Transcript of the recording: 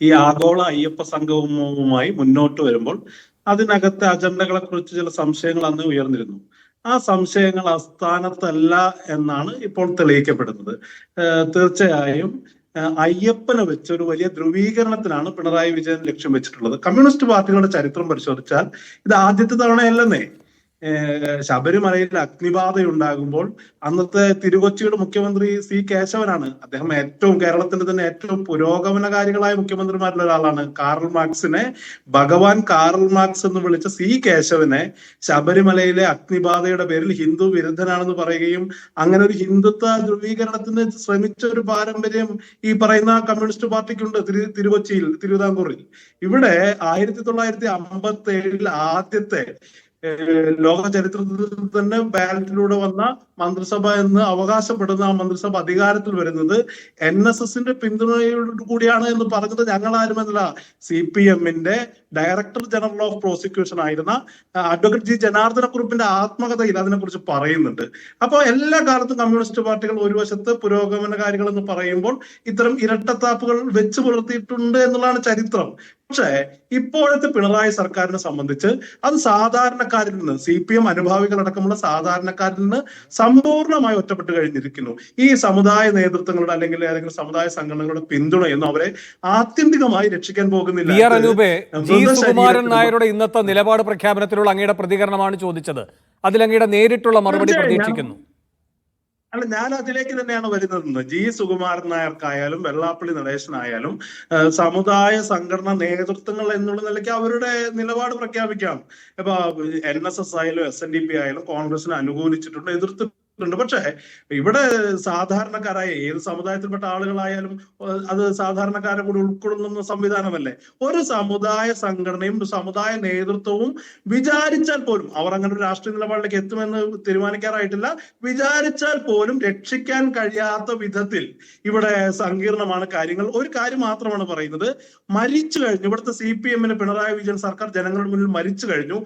ഈ ആഗോള അയ്യപ്പ സംഘവുമായി മുന്നോട്ട് വരുമ്പോൾ അതിനകത്തെ അജണ്ടകളെ കുറിച്ച് ചില സംശയങ്ങൾ അന്ന് ഉയർന്നിരുന്നു. ആ സംശയങ്ങൾ അസ്ഥാനത്തല്ല എന്നാണ് ഇപ്പോൾ തെളിയിക്കപ്പെടുന്നത്. തീർച്ചയായും അയ്യപ്പനെ വെച്ച് ഒരു വലിയ ധ്രുവീകരണത്തിനാണ് പിണറായി വിജയൻ ലക്ഷ്യം വെച്ചിട്ടുള്ളത്. കമ്മ്യൂണിസ്റ്റ് പാർട്ടികളുടെ ചരിത്രം പരിശോധിച്ചാൽ ഇത് ആദ്യത്തെ തവണയല്ലെന്നേ. ശബരിമലയിൽ അഗ്നിബാധ ഉണ്ടാകുമ്പോൾ അന്നത്തെ തിരുകൊച്ചിയുടെ മുഖ്യമന്ത്രി സി കേശവനാണ് അദ്ദേഹം ഏറ്റവും കേരളത്തിന്റെ തന്നെ ഏറ്റവും പുരോഗമനകാരികളായ മുഖ്യമന്ത്രിമാരിൽ ഒരാളാണ്. കാറൽ മാർക്സിനെ ഭഗവാൻ കാറൽ മാർക്സ് എന്ന് വിളിച്ച സി കേശവനെ ശബരിമലയിലെ അഗ്നിബാധയുടെ പേരിൽ ഹിന്ദു വിരുദ്ധനാണെന്ന് പറയുകയും അങ്ങനെ ഒരു ഹിന്ദുത്വ ധ്രുവീകരണത്തിന് ശ്രമിച്ച ഒരു പാരമ്പര്യം ഈ പറയുന്ന കമ്മ്യൂണിസ്റ്റ് പാർട്ടിക്കുണ്ട് തിരു തിരുകൊച്ചിയിൽ തിരുവിതാംകൂറിൽ. ഇവിടെ ആയിരത്തി തൊള്ളായിരത്തി അമ്പത്തി ഏഴിൽ ആദ്യത്തെ ലോക ചരിത്രത്തിൽ തന്നെ ബാലറ്റിലൂടെ വന്ന മന്ത്രിസഭ എന്ന് അവകാശപ്പെടുന്ന ആ മന്ത്രിസഭ അധികാരത്തിൽ വരുന്നത് എൻ എസ് എസിന്റെ പിന്തുണയോട് കൂടിയാണ് എന്ന് പറഞ്ഞത് ഞങ്ങൾ ആരുമല്ല സി പി എമ്മിന്റെ ഡയറക്ടർ ജനറൽ ഓഫ് പ്രോസിക്യൂഷൻ ആയിരുന്ന അഡ്വക്കേറ്റ് ജി ജനാർദ്ദന കുറിപ്പിന്റെ ആത്മകഥയിൽ അതിനെക്കുറിച്ച് പറയുന്നുണ്ട്. അപ്പോൾ എല്ലാ കാലത്തും കമ്മ്യൂണിസ്റ്റ് പാർട്ടികൾ ഒരു വശത്ത് പുരോഗമനകാരികൾ എന്ന് പറയുമ്പോൾ ഇത്തരം ഇരട്ടത്താപ്പുകൾ വെച്ച് പുലർത്തിയിട്ടുണ്ട് എന്നുള്ളതാണ് ചരിത്രം. പക്ഷേ ഇപ്പോഴത്തെ പിണറായി സർക്കാരിനെ സംബന്ധിച്ച് അത് സാധാരണക്കാരിൽ നിന്ന് സി പി എം അനുഭാവികളടക്കമുള്ള സാധാരണക്കാരിൽ നിന്ന് സമ്പൂർണമായി ഒറ്റപ്പെട്ട് കഴിഞ്ഞിരിക്കുന്നു. ഈ സമുദായ നേതൃത്വങ്ങളുടെ അല്ലെങ്കിൽ ഏതെങ്കിലും സമുദായ സംഘടനകളുടെ പിന്തുണയൊന്നും അവരെ ആത്യന്തികമായി രക്ഷിക്കാൻ പോകുന്നില്ല. സുകുമാരൻ നായരുടെ ഇന്നത്തെ നിലപാട് പ്രഖ്യാപനത്തിലുള്ള അങ്ങയുടെ പ്രതികരണമാണ് ചോദിച്ചത്. അതിൽ അങ്ങയുടെ നേരിട്ടുള്ള മറുപടി പ്രതീക്ഷിക്കുന്നു. അല്ല ഞാൻ അതിലേക്ക് തന്നെയാണ് വരുന്നത് ജി. സുകുമാരൻ നായർക്കായാലും വെള്ളാപ്പള്ളി നടേശനായാലും സമുദായ സംഘടനാ നേതൃത്വങ്ങൾ എന്നുള്ള നിലയ്ക്ക് അവരുടെ നിലപാട് പ്രഖ്യാപിക്കാം. ഇപ്പൊ എൻ എസ് എസ് ആയാലും എസ് എൻ ഡി പി ആയാലും കോൺഗ്രസിനെ അനുകൂലിച്ചിട്ടുണ്ട് എതിർത്തിട്ടുണ്ട്. പക്ഷേ ഇവിടെ സാധാരണക്കാരായ ഏത് സമുദായത്തിൽപ്പെട്ട ആളുകളായാലും അത് സാധാരണക്കാരെ കൂടി ഉൾക്കൊള്ളുന്ന സംവിധാനമല്ലേ? ഒരു സമുദായ സംഘടനയും സമുദായ നേതൃത്വവും വിചാരിച്ചാൽ പോലും അവർ അങ്ങനെ ഒരു രാഷ്ട്രീയ നിലപാടിലേക്ക് എത്തുമെന്ന് തീരുമാനിക്കാറായിട്ടില്ല. വിചാരിച്ചാൽ പോലും രക്ഷിക്കാൻ കഴിയാത്ത വിധത്തിൽ ഇവിടെ സങ്കീർണമാണ് കാര്യങ്ങൾ. ഒരു കാര്യം മാത്രമാണ് പറയുന്നത്. മരിച്ചു കഴിഞ്ഞു. ഇവിടുത്തെ സി പി എമ്മിന് പിണറായി വിജയൻ സർക്കാർ ജനങ്ങളുടെ മുന്നിൽ മരിച്ചു കഴിഞ്ഞു.